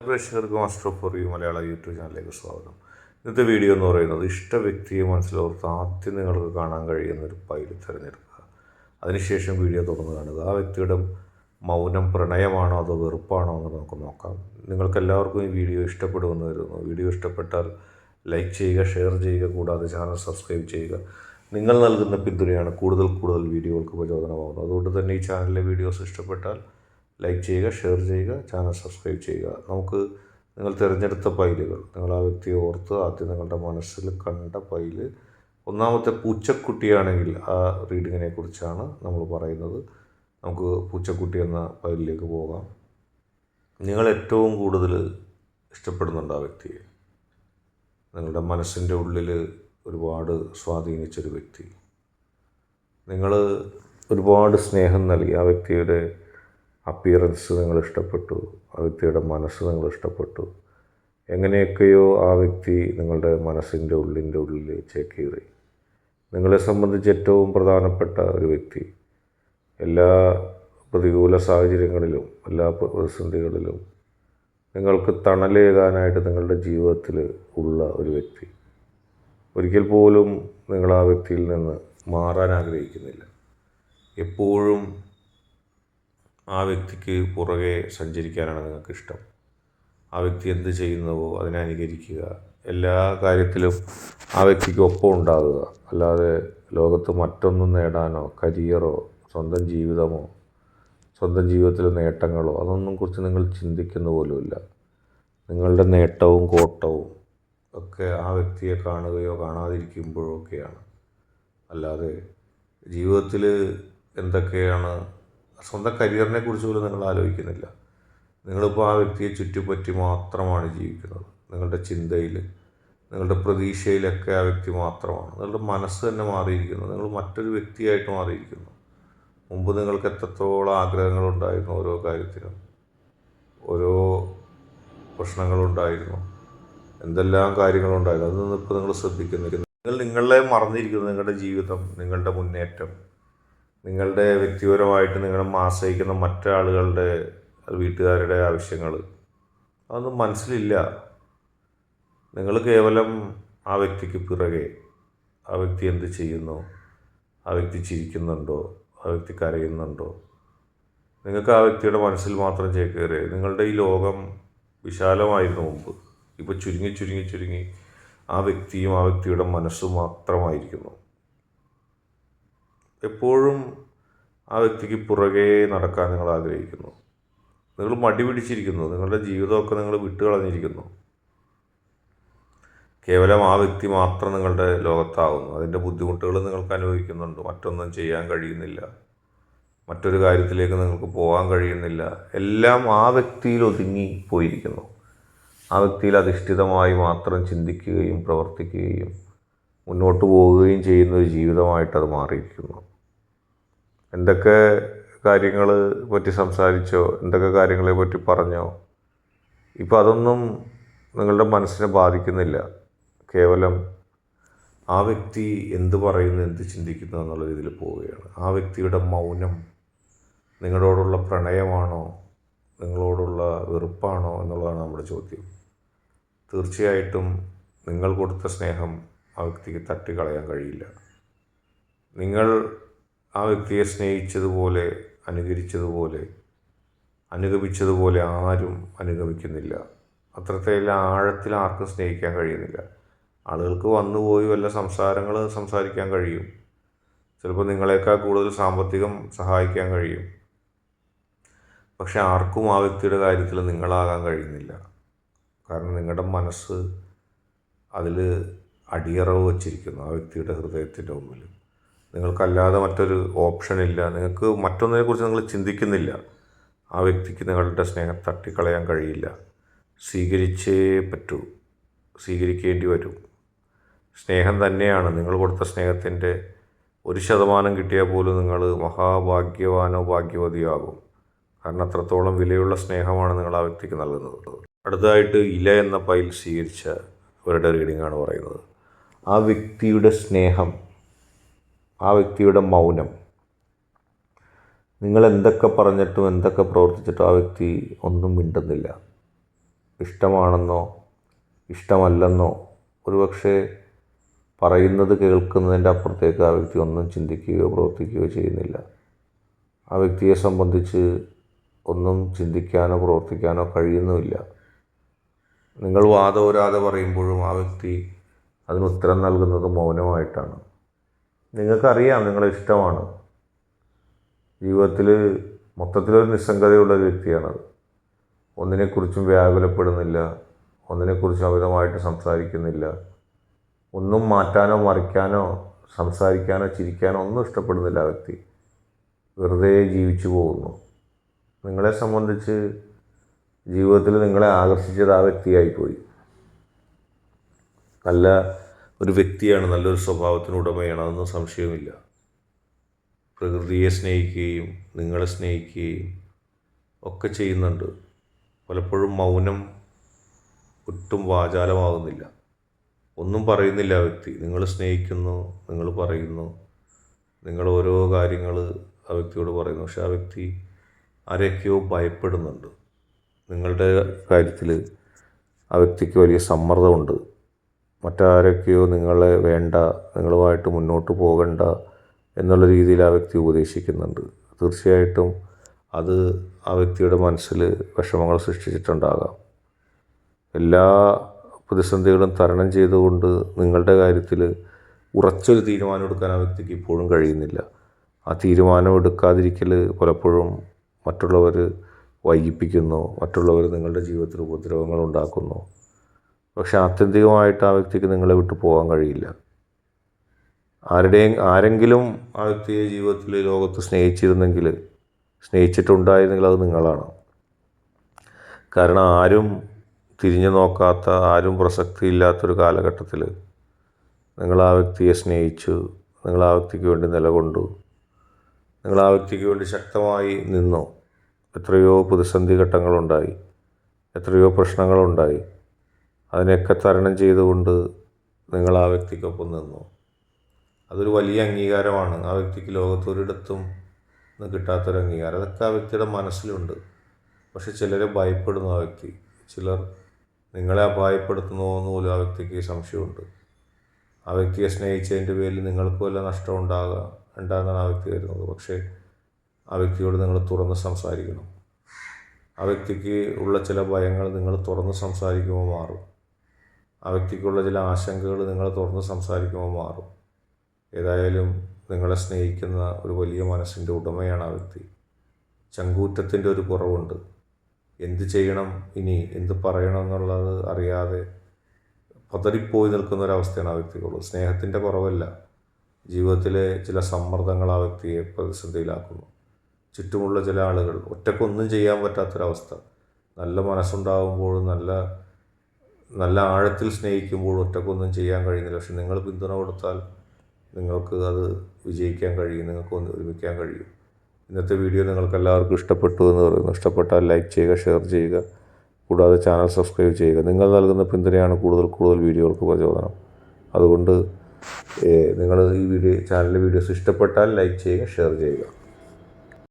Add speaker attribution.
Speaker 1: പ്രേക്ഷകർക്ക് master for you Malayala YouTube ചാനലിലേക്ക് സ്വാഗതം. ഇന്നത്തെ വീഡിയോ എന്ന് പറയുന്നത് ഇഷ്ട വ്യക്തിയെ മനസ്സിലോർത്ത് ആദ്യം നിങ്ങൾക്ക് കാണാൻ കഴിയുന്ന ഒരു ഫയൽ തിരഞ്ഞെടുക്കുക. അതിനുശേഷം വീഡിയോ തുറന്ന് കാണുക. ആ വ്യക്തിയുടെ മൗനം പ്രണയമാണോ അതോ വെറുപ്പാണോ എന്ന് നമുക്ക് നോക്കാം. നിങ്ങൾക്ക് എല്ലാവർക്കും ഈ വീഡിയോ ഇഷ്ടപ്പെടുമെന്ന് കരുതുന്നു. വീഡിയോ ഇഷ്ടപ്പെട്ടാൽ ലൈക്ക് ചെയ്യുക ഷെയർ ചെയ്യുക കൂടാതെ ചാനൽ സബ്സ്ക്രൈബ് ചെയ്യുക. നിങ്ങൾ നൽകുന്ന പിന്തുണയാണ് കൂടുതൽ കൂടുതൽ വീഡിയോകൾക്ക് പ്രചോദനമാകുന്നത്. അതുകൊണ്ട് തന്നെ ഈ ചാനലിലെ വീഡിയോസ് ഇഷ്ടപ്പെട്ടാൽ ലൈക്ക് ചെയ്യുക ഷെയർ ചെയ്യുക ചാനൽ സബ്സ്ക്രൈബ് ചെയ്യുക. നമുക്ക് നിങ്ങൾ തിരഞ്ഞെടുത്ത പൈലുകൾ നിങ്ങൾ ആ വ്യക്തിയെ ഓർത്ത് ആദ്യം നിങ്ങളുടെ മനസ്സിൽ കണ്ട പൈൽ. ഒന്നാമത്തെ പൂച്ചക്കുട്ടിയാണെങ്കിൽ ആ റീഡിങ്ങിനെ കുറിച്ചാണ് നമ്മൾ പറയുന്നത്. നമുക്ക് പൂച്ചക്കുട്ടി എന്ന പൈലിലേക്ക് പോകാം. നിങ്ങൾ ഏറ്റവും കൂടുതൽ ഇഷ്ടപ്പെടുന്നുണ്ട് ആ വ്യക്തിയെ. നിങ്ങളുടെ മനസ്സിന്റെ ഉള്ളിൽ ഒരുപാട് സ്വാധീനിച്ചൊരു വ്യക്തി. നിങ്ങൾ ഒരുപാട് സ്നേഹം നൽകി ആ വ്യക്തിയുടെ അപ്പിയറൻസ് നിങ്ങൾ ഇഷ്ടപ്പെട്ടു ആ വ്യക്തിയുടെ മനസ്സ് നിങ്ങൾ ഇഷ്ടപ്പെട്ടു. എങ്ങനെയൊക്കെയോ ആ വ്യക്തി നിങ്ങളുടെ മനസ്സിന്റെ ഉള്ളിന്റെ ഉള്ളിൽ ചേക്കേറി നിങ്ങളെ സംബന്ധിച്ച് ഏറ്റവും പ്രധാനപ്പെട്ട ഒരു വ്യക്തി. എല്ലാ പ്രതികൂല സാഹചര്യങ്ങളിലും എല്ലാ പ്രതിസന്ധികളിലും നിങ്ങൾക്ക് തണലേകാനായിട്ട് നിങ്ങളുടെ ജീവിതത്തിൽ ഉള്ള ഒരു വ്യക്തി. ഒരിക്കൽ പോലും നിങ്ങൾ ആ വ്യക്തിയിൽ നിന്ന് മാറാൻ ആഗ്രഹിക്കുന്നില്ല. എപ്പോഴും ആ വ്യക്തിക്ക് പുറകെ സഞ്ചരിക്കാനാണ് നിങ്ങൾക്ക് ഇഷ്ടം ആ വ്യക്തി എന്ത് ചെയ്യുന്നുവോ അതിനെ അനുകരിക്കുക. എല്ലാ കാര്യത്തിലും ആ വ്യക്തിക്ക് ഒപ്പം ഉണ്ടാകുക അല്ലാതെ ലോകത്ത് മറ്റൊന്നും നേടാനോ കരിയറോ സ്വന്തം ജീവിതമോ സ്വന്തം ജീവിതത്തിലെ നേട്ടങ്ങളോ അതൊന്നും കുറിച്ച് നിങ്ങൾ ചിന്തിക്കുന്ന പോലുമില്ല. നിങ്ങളുടെ നേട്ടവും കോട്ടവും ഒക്കെ ആ വ്യക്തിയെ കാണുകയോ കാണാതിരിക്കുമ്പോഴോ ഒക്കെയാണ് അല്ലാതെ ജീവിതത്തിൽ എന്തൊക്കെയാണ് സ്വന്തം കരിയറിനെ കുറിച്ച് പോലും നിങ്ങൾ ആലോചിക്കുന്നില്ല. നിങ്ങളിപ്പോൾ ആ വ്യക്തിയെ ചുറ്റിപ്പറ്റി മാത്രമാണ് ജീവിക്കുന്നത്. നിങ്ങളുടെ ചിന്തയിൽ നിങ്ങളുടെ പ്രതീക്ഷയിലൊക്കെ ആ വ്യക്തി മാത്രമാണ്. നിങ്ങളുടെ മനസ്സ് തന്നെ മാറിയിരിക്കുന്നു. നിങ്ങൾ മറ്റൊരു വ്യക്തിയായിട്ട് മാറിയിരിക്കുന്നു. മുമ്പ് നിങ്ങൾക്ക് എത്രത്തോളം ആഗ്രഹങ്ങളുണ്ടായിരുന്നു ഓരോ കാര്യത്തിനും? ഓരോ പ്രശ്നങ്ങളുണ്ടായിരുന്നു എന്തെല്ലാം കാര്യങ്ങളുണ്ടായിരുന്നു അതൊന്നും ഇപ്പോൾ നിങ്ങൾ ശ്രദ്ധിക്കുന്നില്ല. നിങ്ങൾ നിങ്ങളെ മറന്നിരിക്കുന്നു നിങ്ങളുടെ ജീവിതം നിങ്ങളുടെ മുന്നേറ്റം. നിങ്ങളുടെ വ്യക്തിപരമായിട്ട് നിങ്ങളെ ആശ്രയിക്കുന്ന മറ്റാളുകളുടെ വീട്ടുകാരുടെ ആവശ്യങ്ങൾ അതൊന്നും മനസ്സിലില്ല. നിങ്ങൾ കേവലം ആ വ്യക്തിക്ക് പിറകെ ആ വ്യക്തി എന്ത് ചെയ്യുന്നു? ആ വ്യക്തി ചിരിക്കുന്നുണ്ടോ? ആ വ്യക്തി കരയുന്നുണ്ടോ? നിങ്ങൾക്ക് ആ വ്യക്തിയുടെ മനസ്സിൽ മാത്രം ചേക്കേറി നിങ്ങളുടെ ഈ ലോകം വിശാലമായിരുന്നു മുമ്പ്. ഇപ്പോൾ ചുരുങ്ങി ചുരുങ്ങി ചുരുങ്ങി ആ വ്യക്തിയും ആ വ്യക്തിയുടെ മനസ്സും മാത്രമായിരിക്കുന്നു. എപ്പോഴും ആ വ്യക്തിക്ക് പുറകെ നടക്കാൻ നിങ്ങൾ ആഗ്രഹിക്കുന്നു. നിങ്ങൾ മടി പിടിച്ചിരിക്കുന്നു. നിങ്ങളുടെ ജീവിതമൊക്കെ നിങ്ങൾ വിട്ടുകളഞ്ഞിരിക്കുന്നു. കേവലം ആ വ്യക്തി മാത്രം നിങ്ങളുടെ ലോകത്താവുന്നു. അതിന്റെ ബുദ്ധിമുട്ടുകൾ നിങ്ങൾക്ക് അനുഭവിക്കുന്നുണ്ട്. മറ്റൊന്നും ചെയ്യാൻ കഴിയുന്നില്ല. മറ്റൊരു കാര്യത്തിലേക്ക് നിങ്ങൾക്ക് പോകാൻ കഴിയുന്നില്ല. എല്ലാം ആ വ്യക്തിയിൽ ഒതുങ്ങി പോയിരിക്കുന്നു. ആ വ്യക്തിയിൽ അധിഷ്ഠിതമായി മാത്രം ചിന്തിക്കുകയും പ്രവർത്തിക്കുകയും മുന്നോട്ട് പോവുകയും ചെയ്യുന്ന ഒരു ജീവിതമായിട്ട് അത് മാറിയിരിക്കുന്നു. എന്തൊക്കെ കാര്യങ്ങൾ പറ്റി സംസാരിച്ചോ? എന്തൊക്കെ കാര്യങ്ങളെ പറ്റി പറഞ്ഞോ? ഇപ്പോൾ അതൊന്നും നിങ്ങളുടെ മനസ്സിനെ ബാധിക്കുന്നില്ല. കേവലം ആ വ്യക്തി എന്ത് പറയുന്നു എന്ത് ചിന്തിക്കുന്നു എന്നുള്ള രീതിയിൽ പോവുകയാണ്. ആ വ്യക്തിയുടെ മൗനം നിങ്ങളോടുള്ള പ്രണയമാണോ? നിങ്ങളോടുള്ള വെറുപ്പാണോ എന്നുള്ളതാണ് നമ്മുടെ ചോദ്യം. തീർച്ചയായിട്ടും നിങ്ങൾ കൊടുത്ത സ്നേഹം ആ വ്യക്തിക്ക് തട്ടിക്കളയാൻ കഴിയില്ല. നിങ്ങൾ ആ വ്യക്തിയെ സ്നേഹിച്ചതുപോലെ അനുകരിച്ചതുപോലെ അനുഗമിച്ചതുപോലെ ആരും അനുഗമിക്കുന്നില്ല. അത്രത്തേല ആഴത്തിൽ ആർക്കും സ്നേഹിക്കാൻ കഴിയുന്നില്ല. ആളുകൾക്ക് വന്നുപോയി വല്ല സംസാരങ്ങൾ സംസാരിക്കാൻ കഴിയും. ചിലപ്പോൾ നിങ്ങളെക്കാൾ കൂടുതൽ സാമ്പത്തികം സഹായിക്കാൻ കഴിയും. പക്ഷെ ആർക്കും ആ വ്യക്തിയുടെ കാര്യത്തിൽ നിങ്ങളാകാൻ കഴിയുന്നില്ല. കാരണം നിങ്ങളുടെ മനസ്സ് അതിൽ അടിയറവ് വച്ചിരിക്കുന്നു ആ വ്യക്തിയുടെ ഹൃദയത്തിന്റെ മുമ്പിൽ നിങ്ങൾക്കല്ലാതെ മറ്റൊരു ഓപ്ഷൻ ഇല്ല. നിങ്ങൾക്ക് മറ്റൊന്നിനെക്കുറിച്ച് നിങ്ങൾ ചിന്തിക്കുന്നില്ല. ആ വ്യക്തിക്ക് നിങ്ങളുടെ സ്നേഹം തട്ടിക്കളയാൻ കഴിയില്ല. സ്വീകരിച്ചേ പറ്റൂ. സ്വീകരിക്കേണ്ടി വരും. സ്നേഹം തന്നെയാണ്. നിങ്ങൾ കൊടുത്ത സ്നേഹത്തിന്റെ ഒരു ശതമാനം കിട്ടിയാൽ പോലും നിങ്ങൾ മഹാഭാഗ്യവാനോ ഭാഗ്യവതിയോ ആകും കാരണം അത്രത്തോളം വിലയുള്ള സ്നേഹമാണ് നിങ്ങൾ ആ വ്യക്തിക്ക് നൽകുന്നത്. അടുത്തതായിട്ട് ഇല എന്ന പൈൽ സ്വീകരിച്ച അവരുടെ റീഡിംഗാണ് പറയുന്നത്. ആ വ്യക്തിയുടെ സ്നേഹം ആ വ്യക്തിയുടെ മൗനം. നിങ്ങൾ എന്തൊക്കെ പറഞ്ഞിട്ടും എന്തൊക്കെ പ്രവർത്തിച്ചിട്ടും ആ വ്യക്തി ഒന്നും മിണ്ടുന്നില്ല. ഇഷ്ടമാണെന്നോ ഇഷ്ടമല്ലെന്നോ ഒരുപക്ഷെ പറയുന്നത് കേൾക്കുന്നതിന്റെ അപ്പുറത്തേക്ക് ആ വ്യക്തി ഒന്നും ചിന്തിക്കുകയോ പ്രവർത്തിക്കുകയോ ചെയ്യുന്നില്ല. ആ വ്യക്തിയെ സംബന്ധിച്ച് ഒന്നും ചിന്തിക്കാനോ പ്രവർത്തിക്കാനോ കഴിയുന്നുമില്ല. നിങ്ങൾ വാദോരാതെ പറയുമ്പോഴും ആ വ്യക്തി അതിന് ഉത്തരം നൽകുന്നത് മൗനമായിട്ടാണ്. നിങ്ങൾക്കറിയാം നിങ്ങളെ ഇഷ്ടമാണ്. ജീവിതത്തിൽ മൊത്തത്തിലൊരു നിസ്സംഗതയുള്ള ഒരു വ്യക്തിയാണത്. ഒന്നിനെക്കുറിച്ചും വ്യാകുലപ്പെടുന്നില്ല ഒന്നിനെക്കുറിച്ചും അമിതമായിട്ട് സംസാരിക്കുന്നില്ല. ഒന്നും മാറ്റാനോ മറിക്കാനോ സംസാരിക്കാനോ ചിരിക്കാനോ ഒന്നും ഇഷ്ടപ്പെടുന്നില്ല ആ വ്യക്തി. വെറുതെ ജീവിച്ചു പോകുന്നു. നിങ്ങളെ സംബന്ധിച്ച് ജീവിതത്തിൽ നിങ്ങളെ ആകർഷിച്ചത് ആ വ്യക്തിയായിപ്പോയി നല്ല ഒരു വ്യക്തിയാണ് നല്ലൊരു സ്വഭാവത്തിന് ഉടമയാണ് അതൊന്നും സംശയമില്ല പ്രകൃതിയെ സ്നേഹിക്കുകയും നിങ്ങളെ സ്നേഹിക്കുകയും ഒക്കെ ചെയ്യുന്നുണ്ട്. പലപ്പോഴും മൗനം ഒട്ടും വാചാലമാകുന്നില്ല. ഒന്നും പറയുന്നില്ല വ്യക്തി. നിങ്ങൾ സ്നേഹിക്കുന്നു നിങ്ങൾ പറയുന്നു. നിങ്ങൾ ഓരോ കാര്യങ്ങൾ ആ വ്യക്തിയോട് പറയുന്നു. പക്ഷെ ആ വ്യക്തി ആരെയൊക്കെയോ ഭയപ്പെടുന്നുണ്ട്. നിങ്ങളുടെ കാര്യത്തിൽ ആ വ്യക്തിക്ക് വലിയ സമ്മർദ്ദമുണ്ട്. മറ്റാരൊക്കെയോ നിങ്ങളെ വേണ്ട നിങ്ങളുമായിട്ട് മുന്നോട്ട് പോകണ്ട എന്നുള്ള രീതിയിൽ ആ വ്യക്തി ഉപദേശിക്കുന്നുണ്ട്. തീർച്ചയായിട്ടും അത് ആ വ്യക്തിയുടെ മനസ്സിൽ വിഷമങ്ങൾ സൃഷ്ടിച്ചിട്ടുണ്ടാകാം. എല്ലാ പ്രതിസന്ധികളും തരണം ചെയ്തുകൊണ്ട് നിങ്ങളുടെ കാര്യത്തിൽ ഉറച്ചൊരു തീരുമാനം എടുക്കാൻ ആ വ്യക്തിക്ക് ഇപ്പോഴും കഴിയുന്നില്ല. ആ തീരുമാനം എടുക്കാതിരിക്കൽ പലപ്പോഴും മറ്റുള്ളവർ വൈകിപ്പിക്കുന്നു മറ്റുള്ളവർ നിങ്ങളുടെ ജീവിതത്തിൽ ഉപദ്രവങ്ങൾ ഉണ്ടാക്കുന്നു. പക്ഷെ ആത്യന്തികമായിട്ട് ആ വ്യക്തിക്ക് നിങ്ങളെ വിട്ടു പോകാൻ കഴിയില്ല. ആരുടെയും ആരെങ്കിലും ആ വ്യക്തിയെ ജീവിതത്തിൽ ലോകത്ത് സ്നേഹിച്ചിരുന്നെങ്കിൽ സ്നേഹിച്ചിട്ടുണ്ടായിരുന്നെങ്കിൽ അത് നിങ്ങളാണ്. കാരണം ആരും തിരിഞ്ഞു നോക്കാത്ത ആരും പ്രസക്തിയില്ലാത്തൊരു കാലഘട്ടത്തിൽ നിങ്ങൾ ആ വ്യക്തിയെ സ്നേഹിച്ചു നിങ്ങൾ ആ വ്യക്തിക്ക് വേണ്ടി നിലകൊണ്ടു നിങ്ങൾ ആ വ്യക്തിക്ക് വേണ്ടി ശക്തമായി നിന്നു. എത്രയോ പ്രതിസന്ധി ഘട്ടങ്ങളുണ്ടായി എത്രയോ പ്രശ്നങ്ങളുണ്ടായി. അതിനെയൊക്കെ തരണം ചെയ്തുകൊണ്ട് നിങ്ങൾ ആ വ്യക്തിക്കൊപ്പം നിന്നു. അതൊരു വലിയ അംഗീകാരമാണ്. ആ വ്യക്തിക്ക് ലോകത്ത് ഒരിടത്തും നിന്ന് കിട്ടാത്തൊരു അംഗീകാരം. അതൊക്കെ ആ വ്യക്തിയുടെ മനസ്സിലുണ്ട്. പക്ഷെ ചിലരെ ഭയപ്പെടുന്നു ആ വ്യക്തി. ചിലർ നിങ്ങളെ അപായപ്പെടുത്തുന്നോ എന്ന് പോലും ആ വ്യക്തിക്ക് സംശയമുണ്ട്. ആ വ്യക്തിയെ സ്നേഹിച്ചതിന്റെ പേരിൽ നിങ്ങൾക്ക് വല്ല നഷ്ടം ഉണ്ടാകുക ഉണ്ടാകുന്നതാണ് ആ വ്യക്തി വരുന്നത്. പക്ഷേ ആ വ്യക്തിയോട് നിങ്ങൾ തുറന്ന് സംസാരിക്കണം. ആ വ്യക്തിക്ക് ഉള്ള ചില ഭയങ്ങൾ നിങ്ങൾ തുറന്ന് സംസാരിക്കുമ്പോൾ മാറും. ആ വ്യക്തിക്കുള്ള ചില ആശങ്കകൾ നിങ്ങൾ തുറന്ന് സംസാരിക്കുമ്പോൾ മാറും. ഏതായാലും നിങ്ങളെ സ്നേഹിക്കുന്ന ഒരു വലിയ മനസ്സിന്റെ ഉടമയാണ് ആ വ്യക്തി. ചങ്കൂറ്റത്തിന്റെ ഒരു കുറവുണ്ട്. എന്ത് ചെയ്യണം ഇനി? എന്ത് പറയണം എന്നുള്ളത് അറിയാതെ പതറിപ്പോയി നിൽക്കുന്ന ഒരവസ്ഥയാണ് ആ വ്യക്തിക്കുള്ളത്. സ്നേഹത്തിന്റെ കുറവല്ല. ജീവിതത്തിലെ ചില സമ്മർദ്ദങ്ങൾ ആ വ്യക്തിയെ പ്രതിസന്ധിയിലാക്കുന്നു. ചുറ്റുമുള്ള ചില ആളുകൾ ഒറ്റക്കൊന്നും ചെയ്യാൻ പറ്റാത്തൊരവസ്ഥ. നല്ല മനസ്സുണ്ടാകുമ്പോഴും നല്ല നല്ല ആഴത്തിൽ സ്നേഹിക്കുമ്പോൾ ഒറ്റക്കൊന്നും ചെയ്യാൻ കഴിയുന്നില്ല. പക്ഷെ നിങ്ങൾ പിന്തുണ കൊടുത്താൽ നിങ്ങൾക്ക് അത് വിജയിക്കാൻ കഴിയും നിങ്ങൾക്ക് ഒന്ന് ഒരുമിക്കാൻ കഴിയും. ഇന്നത്തെ വീഡിയോ നിങ്ങൾക്ക് എല്ലാവർക്കും ഇഷ്ടപ്പെട്ടു എന്ന് പറയുന്നു. ഇഷ്ടപ്പെട്ടാൽ ലൈക്ക് ചെയ്യുക ഷെയർ ചെയ്യുക. കൂടാതെ ചാനൽ സബ്സ്ക്രൈബ് ചെയ്യുക. നിങ്ങൾ നൽകുന്ന പിന്തുണയാണ് കൂടുതൽ കൂടുതൽ വീഡിയോകൾക്ക് പ്രചോദനം. അതുകൊണ്ട് നിങ്ങൾ ഈ വീഡിയോ ചാനലിലെ വീഡിയോസ് ഇഷ്ടപ്പെട്ടാൽ ലൈക്ക് ചെയ്യുക ഷെയർ ചെയ്യുക.